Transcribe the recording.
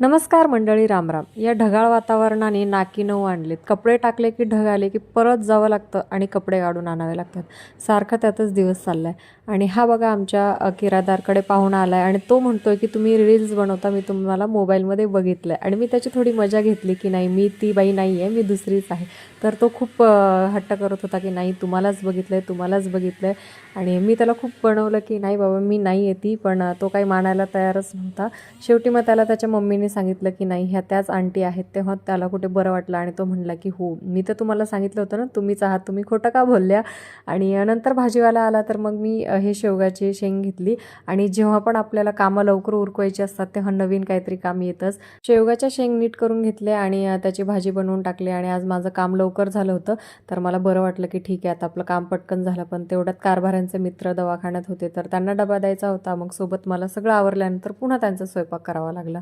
नमस्कार मंडळी रामराम. या ढगाळ वातावरणाने नाकी नऊ आणलेत. कपडे टाकले की ढग आले की परत जावं लागतं आणि कपडे काढून आणावे लागतात. सारखा त्यातच दिवस चाललाय. आणि हा बघा आमच्या किरादारकडे पाहुणा आलाय आणि तो म्हणतोय की तुम्ही रील्स बनवता मी तुम्हाला मोबाईलमध्ये बघितलं आहे आणि मी त्याची थोडी मजा घेतली की नाही मी ती बाई नाही आहे मी दुसरीच आहे. तर तो खूप हट्ट करत होता की नाही तुम्हालाच बघितलंय तुम्हालाच बघितलंय. आणि मी त्याला खूप बनवलं की नाही बाबा मी नाही आहे ती पण तो काही मानायला तयारच नव्हता. शेवटी मग त्याला त्याच्या मम्मीने सांगितलं की नाही ह्या त्याच आंटी आहेत तेव्हा त्याला कुठे बरं वाटलं आणि तो म्हणला की हो मी तर तुम्हाला सांगितलं होतं ना तुम्हीच आहात तुम्ही खोटं का बोलल्या? आणि नंतर भाजीवाला आला तर मग मी हे शेवगाची शेंग घेतली आणि जेव्हा पण आपल्याला कामं लवकर उरकवायची असतात तेव्हा नवीन काहीतरी काम येतच. शेवगाच्या शेंग नीट करून घेतले आणि त्याची भाजी बनवून टाकली आणि आज माझं काम लवकर झालं होतं. तर मला बरं वाटलं की ठीक आहे आता आपलं काम पटकन झालं पण तेवढ्यात कारभाऱ्यांचे मित्र दवाखान्यात होते तर त्यांना डबा द्यायचा होता. मग सोबत मला सगळं आवरल्यानंतर पुन्हा त्यांचा स्वयंपाक करावा लागला.